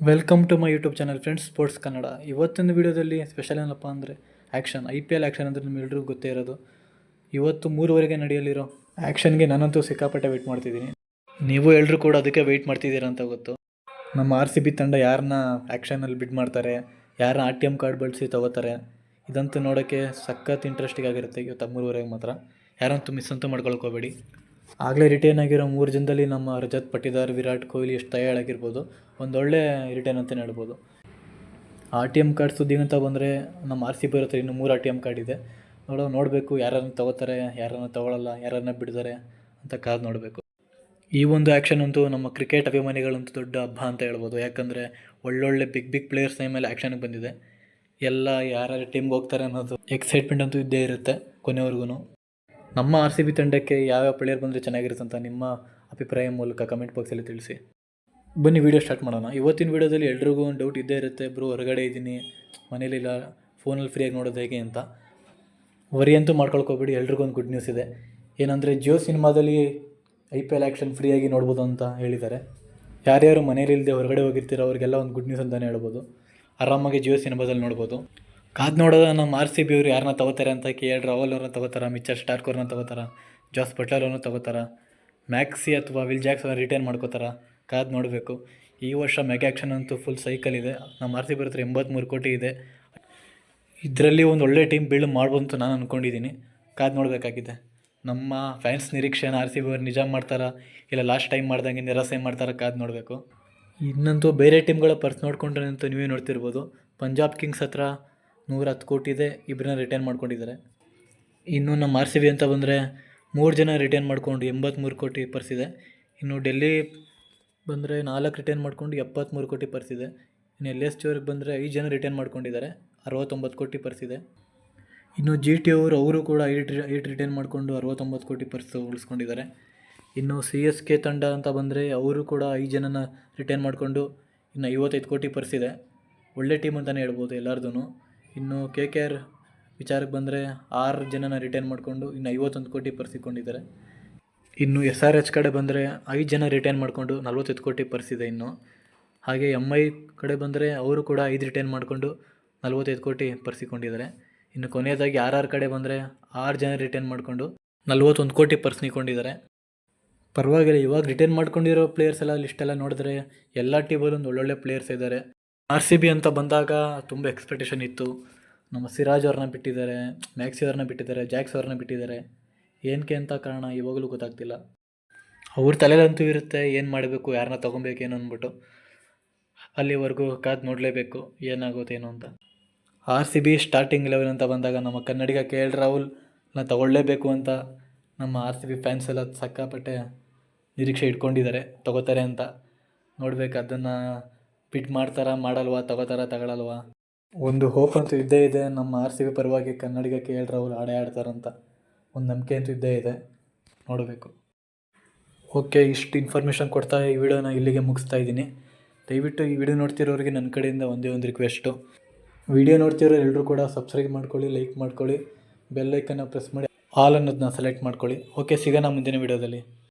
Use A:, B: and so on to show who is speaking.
A: Welcome to my YouTube channel friends sports Kannada ಇವತ್ತಿನ ವಿಡಿಯೋದಲ್ಲಿ special ಏನಪ್ಪ ಅಂದರೆ auction I P L auction ಅಂದರೆ ನಿಮ್ಮೆಲ್ಲರಿಗೂ ಗೊತ್ತೇ ಇರೋದು. ಇವತ್ತು ಮೂರುವರೆಗೆ ನಡೆಯಲಿರೋ ಆ್ಯಕ್ಷನ್ಗೆ ನಾನಂತೂ ಸಿಕ್ಕಾಪಟ್ಟೆ ವೆಯ್ಟ್ ಮಾಡ್ತಿದ್ದೀನಿ. ನೀವು ಎಲ್ಲರೂ ಕೂಡ ಅದಕ್ಕೆ ವೆಯ್ಟ್ ಮಾಡ್ತಿದ್ದೀರಾ ಅಂತ ಗೊತ್ತು. ನಮ್ಮ ಆರ್ ಸಿ ಬಿ ತಂಡ ಯಾರನ್ನ ಆ್ಯಕ್ಷನಲ್ಲಿ ಬಿಡ್ ಮಾಡ್ತಾರೆ ಯಾರನ್ನ ಆರ್ ಟಿ ಎಂ ಕಾರ್ಡ್ ಬಳಸಿ ತೊಗೋತಾರೆ, ಇದಂತೂ ನೋಡೋಕ್ಕೆ ಸಖತ್ ಇಂಟ್ರೆಸ್ಟಿಂಗ್ ಆಗಿರುತ್ತೆ ಇವತ್ತು ಮೂರುವರೆಗೆ ಮಾತ್ರ. ಯಾರಂತೂ ಮಿಸ್ ಅಂತೂ ಮಾಡ್ಕೊಳ್ಕೋಬೇಡಿ. ಆಗಲೇ ರಿಟೈನ್ ಆಗಿರೋ ಮೂರು ಜನದಲ್ಲಿ ನಮ್ಮ ರಜತ್ ಪಟ್ಟಿದಾರ್, ವಿರಾಟ್ ಕೊಹ್ಲಿ ಎಷ್ಟು ತಯಾರಾಗಿರ್ಬೋದು ಒಂದೊಳ್ಳೆ ರಿಟೈನ್ ಅಂತಲೇ ಹೇಳ್ಬೋದು. ಆರ್ ಟಿ ಎಂ ಕಾರ್ಡ್ ಸುದ್ದಿ ಅಂತ ಬಂದರೆ ನಮ್ಮ ಆರ್ ಸಿ ಬಿ ಇರುತ್ತೆ ಇನ್ನು ಮೂರು ಆರ್ ಟಿ ಎಂ ಕಾರ್ಡ್ ಇದೆ. ನೋಡೋ, ನೋಡಬೇಕು ಯಾರನ್ನು ತಗೋತಾರೆ, ಯಾರನ್ನು ತಗೊಳ್ಳಲ್ಲ ಯಾರನ್ನ ಬಿಡ್ತಾರೆ ಅಂತ ಕಾದು ನೋಡಬೇಕು. ಈ ಒಂದು ಆ್ಯಕ್ಷನ್ ಅಂತೂ ನಮ್ಮ ಕ್ರಿಕೆಟ್ ಅಭಿಮಾನಿಗಳಂತೂ ದೊಡ್ಡ ಹಬ್ಬ ಅಂತ ಹೇಳ್ಬೋದು. ಯಾಕಂದರೆ ಒಳ್ಳೊಳ್ಳೆ ಬಿಗ್ ಬಿಗ್ ಪ್ಲೇಯರ್ಸ್ ಮೇಲೆ ಆ್ಯಕ್ಷನ್ಗೆ ಬಂದಿದೆ. ಎಲ್ಲ ಯಾರ್ಯಾರು ಟೀಮ್ಗೆ ಹೋಗ್ತಾರೆ ಅನ್ನೋದು ಎಕ್ಸೈಟ್ಮೆಂಟ್ ಅಂತೂ ಇದ್ದೇ ಇರುತ್ತೆ ಕೊನೆವರೆಗೂ ನಮ್ಮ ಆರ್ ಸಿ ಬಿ ತಂಡಕ್ಕೆ ಯಾವ್ಯಾವ ಪ್ಲೇಯರ್ ಬಂದರೆ ಚೆನ್ನಾಗಿರುತ್ತೆ ಅಂತ ನಿಮ್ಮ ಅಭಿಪ್ರಾಯ ಮೂಲಕ ಕಮೆಂಟ್ ಬಾಕ್ಸಲ್ಲಿ ತಿಳಿಸಿ. ಬನ್ನಿ ವಿಡಿಯೋ ಸ್ಟಾರ್ಟ್ ಮಾಡೋಣ. ಇವತ್ತಿನ ವಿಡಿಯೋದಲ್ಲಿ ಎಲ್ರಿಗೂ ಒಂದು ಡೌಟ್ ಇದ್ದೇ ಇರುತ್ತೆ, ಬ್ರೋ ಹೊರಗಡೆ ಇದ್ದೀನಿ ಮನೇಲಿಲ್ಲ ಫೋನಲ್ಲಿ ಫ್ರೀಯಾಗಿ ನೋಡೋದು ಹೇಗೆ ಅಂತ. ವರಿ ಅಂತೂ ಮಾಡ್ಕೊಳ್ಕೋಬೇಡಿ ಎಲ್ರಿಗೂ ಒಂದು ಗುಡ್ ನ್ಯೂಸ್ ಇದೆ. ಏನಂದರೆ ಜಿಯೋ ಸಿನಿಮಾದಲ್ಲಿ ಐ ಪಿ ಎಲ್ ಆ್ಯಕ್ಷನ್ ಫ್ರೀಯಾಗಿ ನೋಡ್ಬೋದು ಅಂತ ಹೇಳಿದ್ದಾರೆ. ಯಾರ್ಯಾರು ಮನೇಲಿಲ್ಲದೆ ಹೊರಗಡೆ ಹೋಗಿರ್ತೀರೋ ಅವ್ರಿಗೆಲ್ಲ ಒಂದು ಗುಡ್ ನ್ಯೂಸ್ ಅಂತಲೇ ಹೇಳ್ಬೋದು. ಆರಾಮಾಗಿ ಜಿಯೋ ಸಿನಿಮಾದಲ್ಲಿ ನೋಡ್ಬೋದು. ಕಾದು ನೋಡೋದು ನಮ್ಮ ಆರ್ ಸಿ ಬಿ ಅವ್ರು ಯಾರನ್ನ ತಗೋತಾರೆ ಅಂತ ಕೆ ಎಲ್ ರಾವಲ್ ಅವ್ರನ್ನ ತಗೋತಾರ, ಮಿಚ್ಚರ್ ಸ್ಟಾರ್ಕ್ ಅವ್ರನ್ನ ತಗೋತಾರ, ಜಾಸ್ ಬಟ್ಲರ್ ಅವ್ರನ್ನ ತಗೋತಾರ, ಮ್ಯಾಕ್ಸಿ ಅಥವಾ ವಿಲ್ ಜಾಕ್ಸ್ ಅವ್ರನ್ನ ರಿಟೈನ್ ಮಾಡ್ಕೋತಾರ, ಕಾದು ನೋಡಬೇಕು. ಈ ವರ್ಷ ಮೆಗಾ ಆ್ಯಕ್ಷನ್ ಅಂತೂ ಫುಲ್ ಸೈಕಲ್ ಇದೆ. ನಮ್ಮ ಆರ್ ಸಿ ಬಿ ಹತ್ರ ಎಂಬತ್ತ್ಮೂರು ಕೋಟಿ ಇದೆ. ಇದರಲ್ಲಿ ಒಂದು ಒಳ್ಳೆ ಟೀಮ್ ಬಿಲ್ಡ್ ಮಾಡ್ಬೋದು ಅಂತ ನಾನು ಅಂದ್ಕೊಂಡಿದ್ದೀನಿ ಕಾದು ನೋಡಬೇಕಾಗಿದೆ. ನಮ್ಮ ಫ್ಯಾನ್ಸ್ ನಿರೀಕ್ಷೆನ ಆರ್ ಸಿ ಬಿ ಅವ್ರು ನಿಜ ಮಾಡ್ತಾರಾ, ಇಲ್ಲ ಲಾಸ್ಟ್ ಟೈಮ್ ಮಾಡ್ದಂಗೆ ನಿರಾಸೆ ಮಾಡ್ತಾರಾ, ಕಾದು ನೋಡಬೇಕು. ಇನ್ನಂತೂ ಬೇರೆ ಟೀಮ್ಗಳ ಪರ್ಸ್ ನೋಡ್ಕೊಂಡ್ರೆ ಅಂತೂ ನೀವೇ ನೋಡ್ತಿರ್ಬೋದು. ಪಂಜಾಬ್ ಕಿಂಗ್ಸ್ ಹತ್ರ ನೂರ ಹತ್ತು ಕೋಟಿ ಇದೆ ಇಬ್ಬರನ್ನ ರಿಟೈನ್ ಮಾಡ್ಕೊಂಡಿದ್ದಾರೆ. ಇನ್ನು ನಮ್ಮ ಆರ್ ಸಿ ಬಿ ಅಂತ ಬಂದರೆ ಮೂರು ಜನ ರಿಟೈನ್ ಮಾಡ್ಕೊಂಡು ಎಂಬತ್ತ್ಮೂರು ಕೋಟಿ ಪರ್ಸಿದೆ ಇನ್ನು ಡೆಲ್ಲಿ ಬಂದರೆ ನಾಲ್ಕು ರಿಟೈನ್ ಮಾಡ್ಕೊಂಡು ಎಪ್ಪತ್ತ್ಮೂರು ಕೋಟಿ ಪರ್ಸಿದೆ ಇನ್ನು ಎಲ್ ಎಸ್ ಟಿ ಬಂದರೆ ಐದು ಜನ ರಿಟೈನ್ ಮಾಡ್ಕೊಂಡಿದ್ದಾರೆ, ಅರವತ್ತೊಂಬತ್ತು ಕೋಟಿ ಪರ್ಸಿದೆ ಇನ್ನು ಜಿ ಟಿ ಅವರು ಅವರು ಕೂಡ ಐಟ್ ಐಟ್ ರಿಟೈನ್ ಮಾಡಿಕೊಂಡು ಅರವತ್ತೊಂಬತ್ತು ಕೋಟಿ ಪರ್ಸು ಉಳಿಸ್ಕೊಂಡಿದ್ದಾರೆ. ಇನ್ನು ಸಿ ಎಸ್ ಕೆ ತಂಡ ಅಂತ ಬಂದರೆ ಅವರು ಕೂಡ ಐದು ಜನನ ರಿಟೈನ್ ಮಾಡಿಕೊಂಡು ಇನ್ನು ಐವತ್ತೈದು ಕೋಟಿ ಪರ್ಸಿದೆ ಒಳ್ಳೆ ಟೀಮ್ ಅಂತಲೇ ಹೇಳ್ಬೋದು ಎಲ್ಲರದೂ ಇನ್ನು ಕೆ ಕೆ ಆರ್ ವಿಚಾರಕ್ಕೆ ಬಂದರೆ ಆರು ಜನನ ರಿಟೈನ್ ಮಾಡಿಕೊಂಡು ಇನ್ನು ಐವತ್ತೊಂದು ಕೋಟಿ ಪರ್ಸಿಕೊಂಡಿದ್ದಾರೆ. ಇನ್ನು ಎಸ್ ಆರ್ ಎಚ್ ಕಡೆ ಬಂದರೆ ಐದು ಜನ ರಿಟೈನ್ ಮಾಡಿಕೊಂಡು ನಲ್ವತ್ತೈದು ಕೋಟಿ ಪರ್ಸಿದೆ ಇನ್ನು. ಹಾಗೆ ಎಂ ಐ ಕಡೆ ಬಂದರೆ ಅವರು ಕೂಡ ಐದು ರಿಟೈನ್ ಮಾಡಿಕೊಂಡು ನಲ್ವತ್ತೈದು ಕೋಟಿ ಪರ್ಸಿಕೊಂಡಿದ್ದಾರೆ. ಇನ್ನು ಕೊನೆಯದಾಗಿ ಆರ್ ಆರ್ ಕಡೆ ಬಂದರೆ ಆರು ಜನ ರಿಟೈನ್ ಮಾಡಿಕೊಂಡು ನಲ್ವತ್ತೊಂದು ಕೋಟಿ ಪರ್ಸ್ನಿಕೊಂಡಿದ್ದಾರೆ ಪರವಾಗಿಲ್ಲ, ಇವಾಗ ರಿಟೈನ್ ಮಾಡ್ಕೊಂಡಿರೋ ಪ್ಲೇಯರ್ಸ್ ಎಲ್ಲ ಲಿಸ್ಟೆಲ್ಲ ನೋಡಿದ್ರೆ ಎಲ್ಲ ಟೀಮಲ್ಲೂ ಒಂದು ಒಳ್ಳೊಳ್ಳೆ ಪ್ಲೇಯರ್ಸ್ ಇದ್ದಾರೆ. ಆರ್ ಸಿ ಬಿ ಅಂತ ಬಂದಾಗ ತುಂಬ ಎಕ್ಸ್ಪೆಕ್ಟೇಷನ್ ಇತ್ತು. ನಮ್ಮ ಸಿರಾಜ್ ಅವ್ರನ್ನ ಬಿಟ್ಟಿದ್ದಾರೆ ಮ್ಯಾಕ್ಸಿ ಅವ್ರನ್ನ ಬಿಟ್ಟಿದ್ದಾರೆ ಜಾಕ್ಸ್ ಅವ್ರನ್ನ ಬಿಟ್ಟಿದ್ದಾರೆ. ಏನಕ್ಕೆ ಅಂತ ಕಾರಣ ಇವಾಗಲೂ ಗೊತ್ತಾಗ್ತಿಲ್ಲ. ಅವ್ರ ತಲೆಯಲ್ಲಂತೂ ಇರುತ್ತೆ, ಏನು ಮಾಡಬೇಕು ಯಾರನ್ನ ತೊಗೊಬೇಕೇನು ಅಂದ್ಬಿಟ್ಟು. ಅಲ್ಲಿವರೆಗೂ ಕಾದು ನೋಡಲೇಬೇಕು ಏನಾಗುತ್ತೇನು ಅಂತ. R C B starting level ಅಂತ ಬಂದಾಗ ನಮ್ಮ ಕನ್ನಡಿಗ ಕೆ ಎಲ್ ರಾಹುಲ್ನ ತಗೊಳ್ಳೇಬೇಕು ಅಂತ ನಮ್ಮ ಆರ್ ಸಿ ಬಿ ಫ್ಯಾನ್ಸ್ ಎಲ್ಲ ಸಕ್ಕಾಪಟ್ಟೆ ನಿರೀಕ್ಷೆ ಇಟ್ಕೊಂಡಿದ್ದಾರೆ, ತಗೋತಾರೆ ಅಂತ. ನೋಡ್ಬೇಕು ಅದನ್ನು ಬಿಟ್ ಮಾಡ್ತಾರ, ಮಾಡಲ್ವಾ, ತಗೋತಾರ, ತಗೊಳಲ್ವಾ? ಒಂದು ಹೋಪ್ ಅಂತೂ ಇದ್ದೇ ಇದೆ. ನಮ್ಮ ಆರ್ ಸಿ ಬಿ ಪರವಾಗಿ ಕನ್ನಡಿಗ ಕೆ ಎಲ್ ರಾಹುಲ್ ಆಡೇ ಆಡ್ತಾರಂತ ಒಂದು ನಂಬಿಕೆ ಅಂತೂ ಇದ್ದೇ ಇದೆ. ನೋಡಬೇಕು. ಓಕೆ, ಇಷ್ಟು ಇನ್ಫಾರ್ಮೇಷನ್ ಕೊಡ್ತಾ ಈ ವಿಡಿಯೋನ ಇಲ್ಲಿಗೆ ಮುಗಿಸ್ತಾ ಇದ್ದೀನಿ. ದಯವಿಟ್ಟು ಈ ವಿಡಿಯೋ ನೋಡ್ತಿರೋರಿಗೆ ನನ್ನ ಕಡೆಯಿಂದ ಒಂದೇ ಒಂದು ರಿಕ್ವೆಸ್ಟು ವಿಡಿಯೋ ನೋಡ್ತಿರೋ ಎಲ್ಲರೂ ಕೂಡ ಸಬ್ಸ್ಕ್ರೈಬ್ ಮಾಡ್ಕೊಳ್ಳಿ ಲೈಕ್ ಮಾಡ್ಕೊಳ್ಳಿ ಬೆಲ್ಲೈಕನ್ನ ಪ್ರೆಸ್ ಮಾಡಿ ಆಲ್ ಅನ್ನೋದನ್ನ ಸೆಲೆಕ್ಟ್ ಮಾಡ್ಕೊಳ್ಳಿ. ಓಕೆ, ಸಿಗೋಣ ಮುಂದಿನ ವಿಡಿಯೋದಲ್ಲಿ.